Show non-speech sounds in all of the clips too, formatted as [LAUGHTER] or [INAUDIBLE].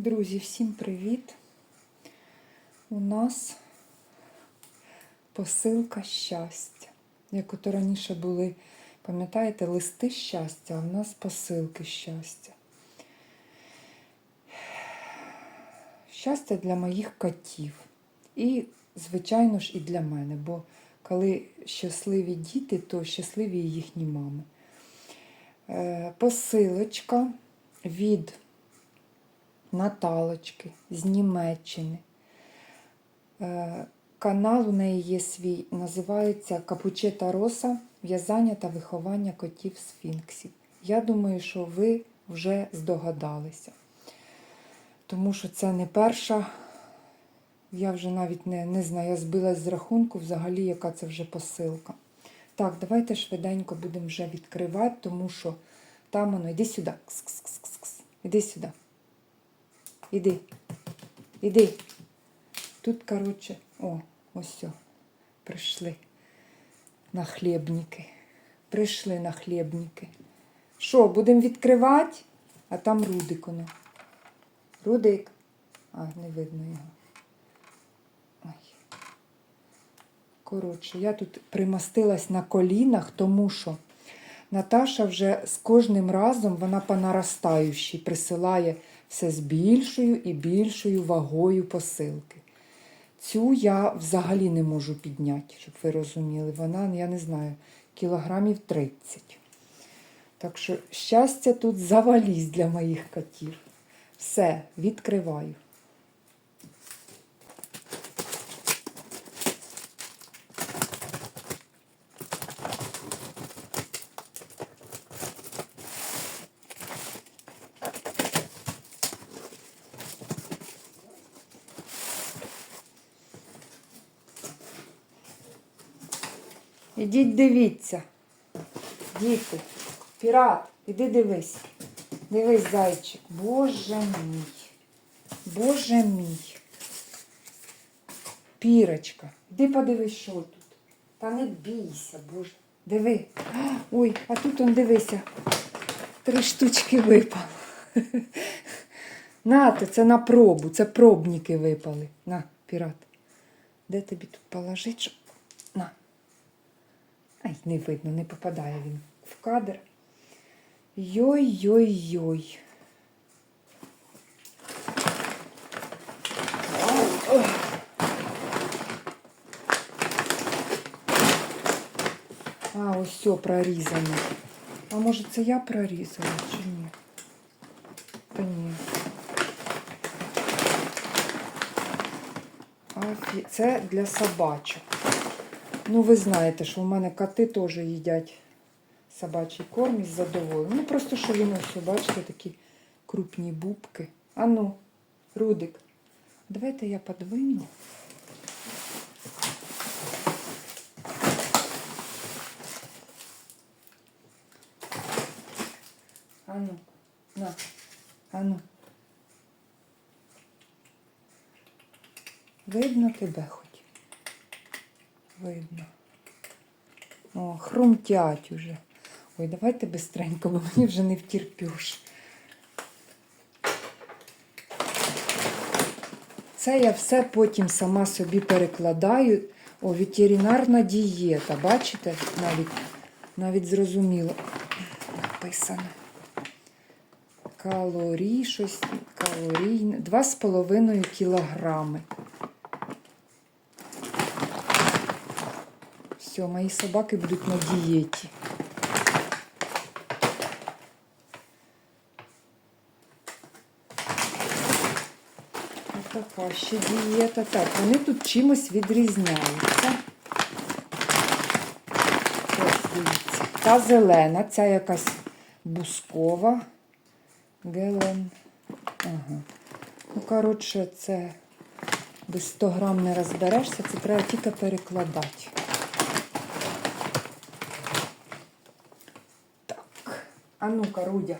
Друзі, всім привіт! У нас посилка щастя. Як ото раніше були, пам'ятаєте, листи щастя, а в нас посилки щастя. Щастя для моїх котів. І, звичайно ж, і для мене, бо коли щасливі діти, то щасливі і їхні мами. Е, Посилочка від Наталочки з Німеччини. Е, Канал у неї є свій, називається Капучета Роса в'язання та виховання котів сфінксів. Я думаю, що ви вже здогадалися. Тому що це не перша, я вже навіть не, не знаю, я збилась з рахунку взагалі, яка це вже посилка. Так, давайте швиденько будемо вже відкривати, тому що там воно, іди сюди. Кс-кс-кс-кс. Іди сюди. Іди. Іди. Тут, коротше, о, ось все. Прийшли на хлібники. Прийшли на хлібники. Що, будемо відкривати? А там Рудик воно. Рудик. А, не видно його. Ой. Коротше, я тут примостилась на колінах, тому що Наташа вже з кожним разом вона по наростаючій присилає все з більшою і більшою вагою посилки. Цю я взагалі не можу підняти, щоб ви розуміли. Вона, я не знаю, кілограмів 30. Так що щастя тут заваліз для моїх котів. Все, відкриваю. Ідіть дивіться. Діти, пірат, іди дивись. Дивись, зайчик. Боже мій. Боже мій. Пірочка, іди подивись, що тут. Та не бійся, боже. Диви. Ой, а тут он дивися. Три штучки випало. Нате, це на пробу, це пробники випали. На, пірат. Де тобі тут положити? Ай, не видно, не попадає він в кадр. Йой-йой-йой. А, ось все прорізано. А може це я прорізала чи ні? Та ні. Це для собачок. Ну, ви знаєте, що в мене коти теж їдять собачий корм із задоволенням. Ну, просто що він ось, бачите, такі крупні бубки. А ну, Рудик, давайте я подвину. А ну, на, а ну. Видно тебе хоч? Видно. О, хрумтять уже. Ой, давайте бистренько, бо мені вже не втерпюш. Це я все потім сама собі перекладаю. О, ветеринарна дієта. Бачите? Навіть, навіть зрозуміло написано. Калорій, щось калорійне. 2,5 кілограми. Все, мої собаки будуть на дієті. Ось така ще дієта. Так, вони тут чимось відрізняються. Та зелена, ця якась бускова. Гелен. Ага. Ну, коротше, це без 100 грам не розберешся, це треба тільки перекладати. Так. А ну-ка, Рудя.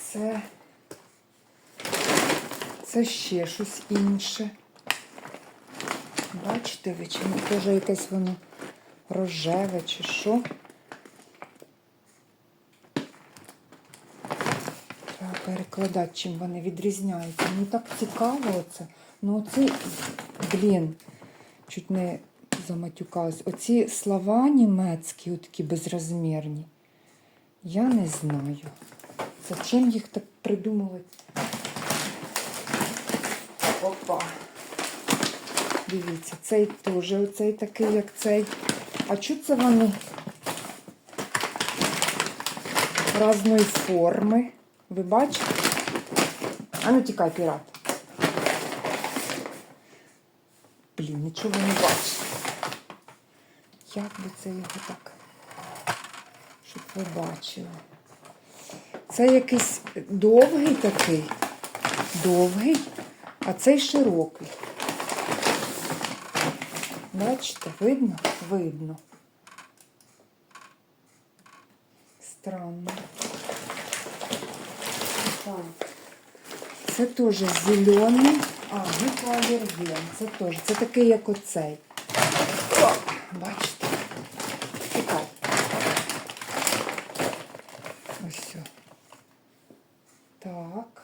Це, це ще щось інше. Бачите ви, чи не теж якесь воно рожеве чи що? Треба перекладати, чим вони відрізняються. Мені так цікаво оце. Ну оці, блін, чуть не заматюкалась. Оці слова німецькі, такі безрозмірні. Я не знаю. Зачем їх так придумали? Опа. Дивіться, цей теж оцей такий, як цей. А чого це вони різної форми? Ви бачите? А ну тікай, пірат. Блін, нічого не бачите. Як би це його так? Щоб ви. Це якийсь довгий такий, довгий, а цей широкий. Бачите, видно? Видно. Странно. Це теж зелений. А, гіпоалерген. Це теж. Це такий, як оцей. Бачите? Чекай. Ось все. Так.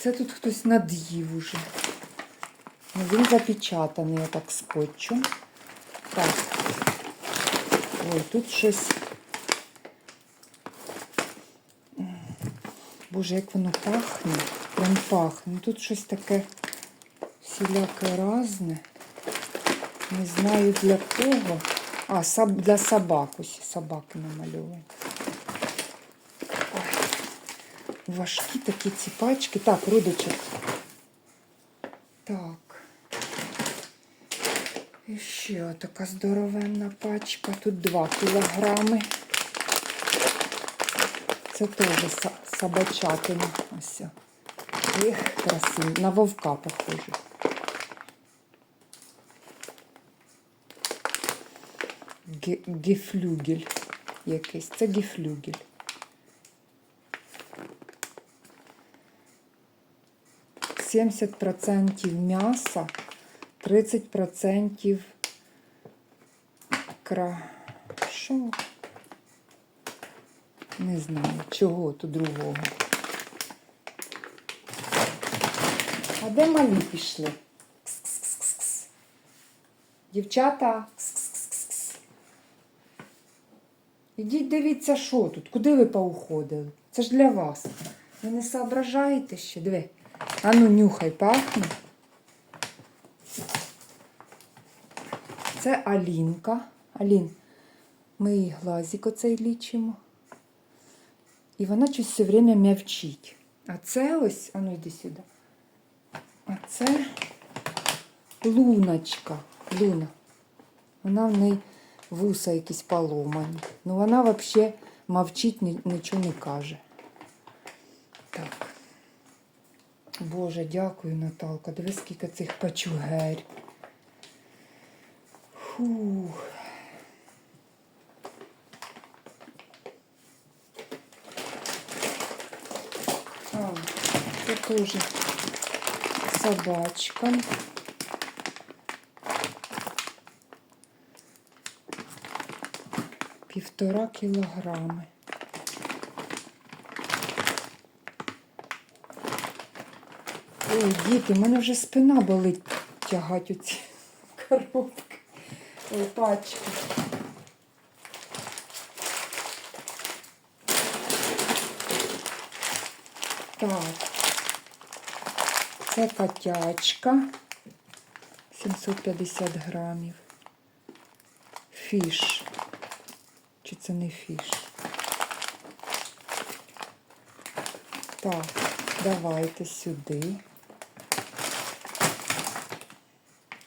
Це тут хтось над'їв уже. Ну, він запечатаний отак скотчем. Так. Ой, тут щось. Боже, як воно пахне. Прям пахне. Тут щось таке всіляке разне. Не знаю для кого. А, для собак. Ось собаки намальовані. Ой. Важкі такі ці пачки. Так, рудочок. Так. І ще така здоровенна пачка. Тут 2 кілограми. Це теж собачатина. Ось. Ех, красиві. На вовка похоже. Ге- Гефлюгель якийсь. Це гефлюгель. Сімдесят процентів м'яса, 30% кра... Що? Не знаю, чого тут другого. А де малі пішли? Кс-кс-кс-кс. Дівчата. Кс-кс-кс-кс. Ідіть дивіться, що тут, куди ви поуходили. Це ж для вас. Ви не соображаєте ще, диви. А ну нюхай, пахне. Це Алінка. Алін, ми її глазик оцей лічимо. І вона щось все время м'явчить. А це ось, а ну йди сюди. А це луночка. Луна. Вона в неї вуса якісь поломані. Ну вона взагалі мовчить, ні- нічого не каже. Так. Боже, дякую, Наталка. Диви, скільки цих пачугерь. Фух. А, це теж собачка. Півтора кілограми. Ой, діти, в мене вже спина болить тягати оці коробки. Ой, пачки. Так. Це котячка. 750 грамів. Фіш. Чи це не фіш? Так, давайте сюди.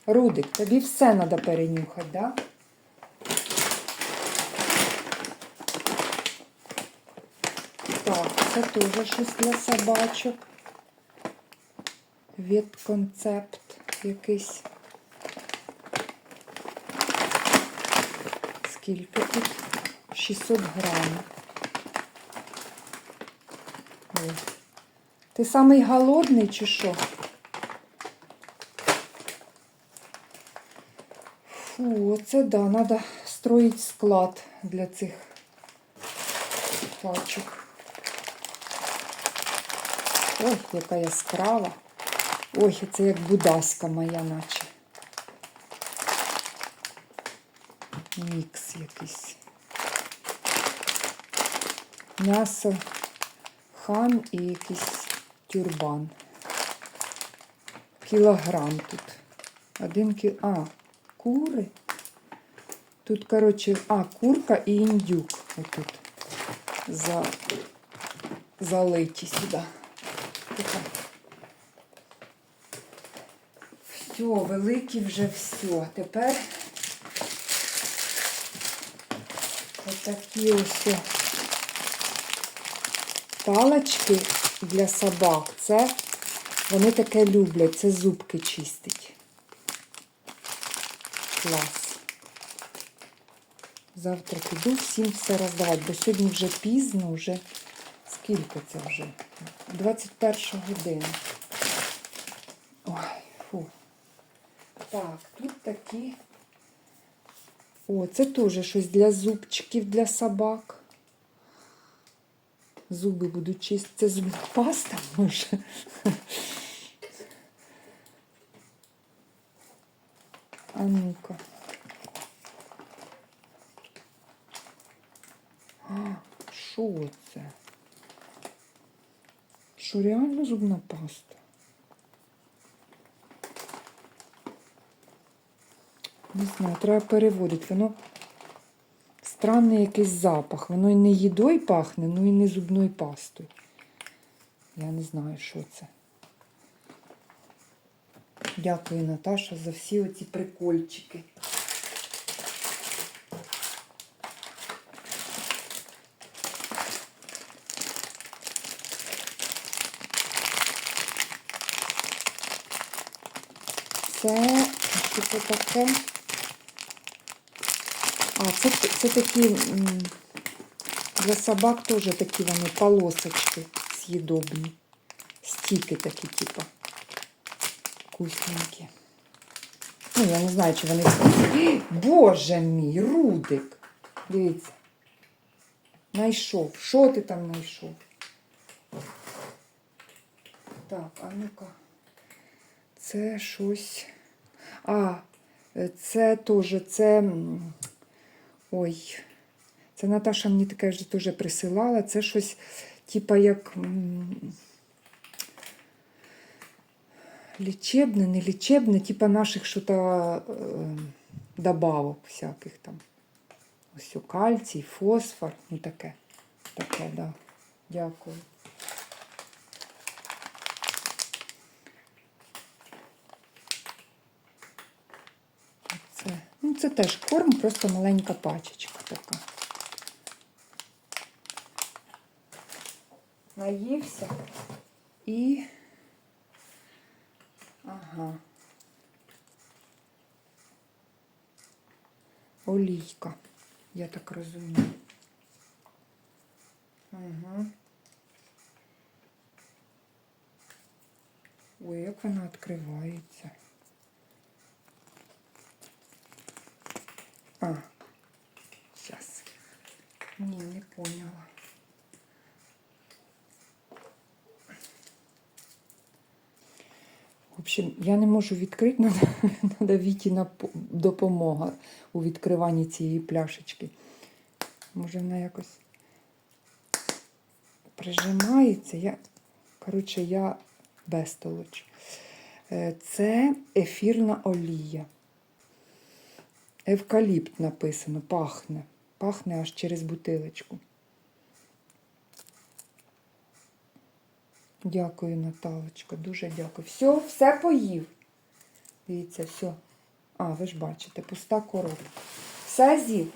Рудик, тобі все треба перенюхати, да? Так, це теж щось для собачок. Ветконцепт якийсь. Скільки тут? 600 грамів. Ти самий голодний чи що? Фу, оце да, треба строїти склад для цих пачок. Ой, яка яскрава. Ой, це як будаська моя, наче. Мікс якийсь. М'ясо хан і якийсь тюрбан. Кілограм тут. Один кіл... А, кури. Тут, коротше, а, курка і індюк. Отут. За... Залиті сюди. Така. Все, великі вже все. Тепер отакі ось палочки для собак. Це вони таке люблять. Це зубки чистить. Клас. Завтра піду всім все роздавати, бо сьогодні вже пізно, вже скільки це вже? 21 година. Ой, фу. Так, тут такі. О, це теж щось для зубчиків для собак. Зуби будуть чисті. Це зубна паста, може. А ну-ка. Що це? Що реально зубна паста? Не знаю, треба переводити. Воно странний якийсь запах. Воно і не їдою пахне, ну і не зубною пастою. Я не знаю, що це. Дякую, Наташа, за всі оці прикольчики. Це що це таке? А, це, це такі для собак теж такі вони полосочки з'їдобні. Стіки такі, типу. Вкусненькі. Ну, я не знаю, чи вони вкусні. [GASPS] Боже мій, Рудик. Дивіться. Найшов. Що ти там знайшов? Так, а ну-ка. Це щось. А, це теж, це. Ой. Це Наташа мені таке вже теж присилала. Це щось, типа як. Лічебне, не лічебне, типа наших що-то е, добавок всяких там. Ось кальцій, фосфор, ну таке. Таке, да. Дякую. Це, ну, це теж корм, просто маленька пачечка така. Наївся і. Ага. Олійка, я так розумію. Угу. Ой, як вона відкривається. А, зараз. Ні, не поняла. Общем, я не можу відкрити, [LAUGHS] треба Вітіна допомога у відкриванні цієї пляшечки. Може, вона якось прижимається. Я, коротше, я безтолоч. Е, Це ефірна олія. Евкаліпт написано, пахне. Пахне аж через бутилочку. Дякую, Наталочка, дуже дякую. Все, все поїв. Дивіться, все. А, ви ж бачите, пуста коробка. Все з'їв.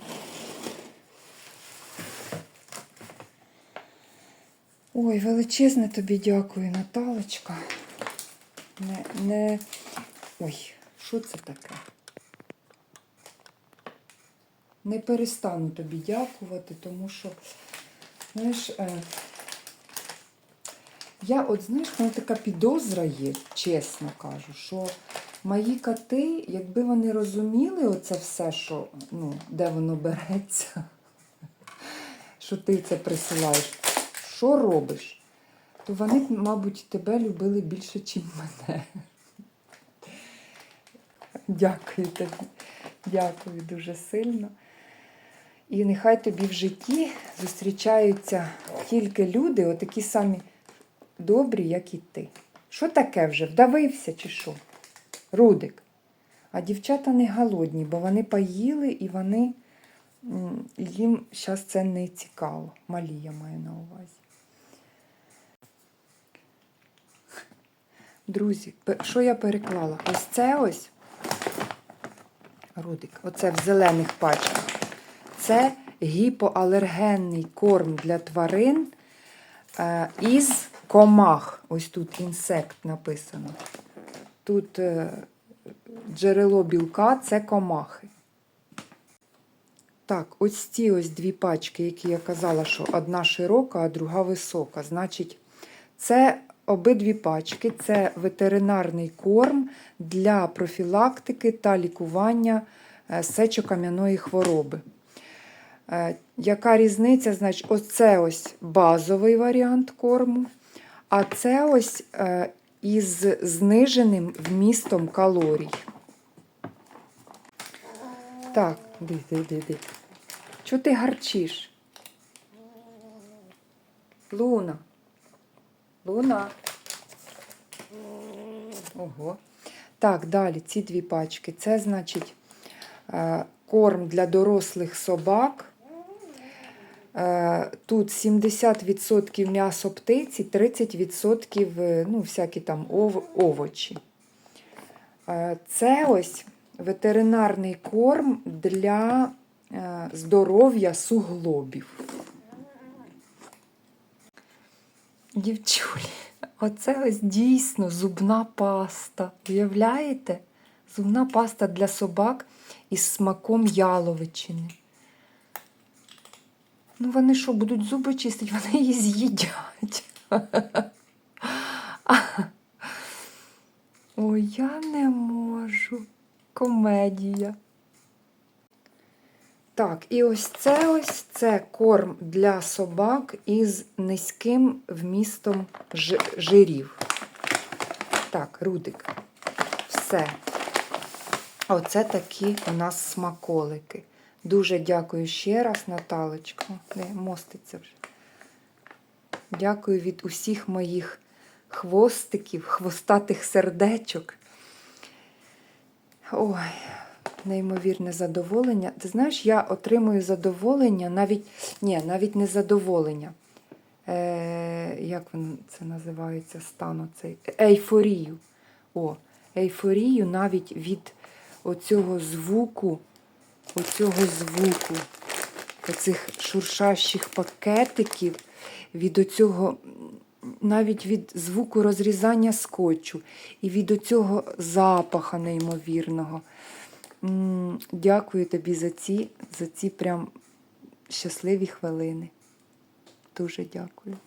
Ой, величезне тобі дякую, Наталочка. Не, не... Ой, що це таке? Не перестану тобі дякувати, тому що, знаєш, е, я от, знаєш, мене така підозра є, чесно кажу, що мої коти, якби вони розуміли оце все, що, ну, де воно береться, що ти це присилаєш. Що робиш? То вони, мабуть, тебе любили більше, ніж мене. Дякую тобі. Дякую дуже сильно. І нехай тобі в житті зустрічаються тільки люди, отакі самі добрі, як і ти. Що таке вже? Вдавився чи що? Рудик. А дівчата не голодні, бо вони поїли і вони їм зараз це не цікаво. Малі я маю на увазі. Друзі, що я переклала? Ось це ось. Рудик, оце в зелених пачках. Це гіпоалергенний корм для тварин е, із комах. Ось тут інсект написано. Тут е, джерело білка це комахи. Так, ось ці ось дві пачки, які я казала, що одна широка, а друга висока. Значить, це обидві пачки це ветеринарний корм для профілактики та лікування е, сечокам'яної хвороби. Е, Яка різниця? Значить, оце ось базовий варіант корму, а це ось е, із зниженим вмістом калорій. Так, ди, ди, ди, ди. Чого ти гарчиш? Луна. Луна. Ого. Так, далі ці дві пачки. Це значить е, корм для дорослих собак. Е, Тут 70% м'ясо птиці, 30% е, ну, всякі там ов- овочі. Е, Це ось ветеринарний корм для здоров'я суглобів. Дівчулі, оце ось дійсно зубна паста. Уявляєте? Зубна паста для собак із смаком яловичини. Ну, вони що, будуть зуби чистити, вони її з'їдять. Ой, я не можу. Комедія. Так, і ось це ось це корм для собак із низьким вмістом жи- жирів. Так, Рудик. Все. Оце такі у нас смаколики. Дуже дякую ще раз, Наталочко. Не моститься вже. Дякую від усіх моїх хвостиків, хвостатих сердечок. Ой, неймовірне задоволення. Ти знаєш, я отримую задоволення, навіть ні, навіть не задоволення. Е, як це називається стан оцей? Ейфорію. О, ейфорію навіть від оцього звуку, оцього звуку, оцих шуршащих пакетиків, від оцього, навіть від звуку розрізання скотчу і від оцього запаха неймовірного. Дякую тобі за ці, за ці прям щасливі хвилини. Дуже дякую.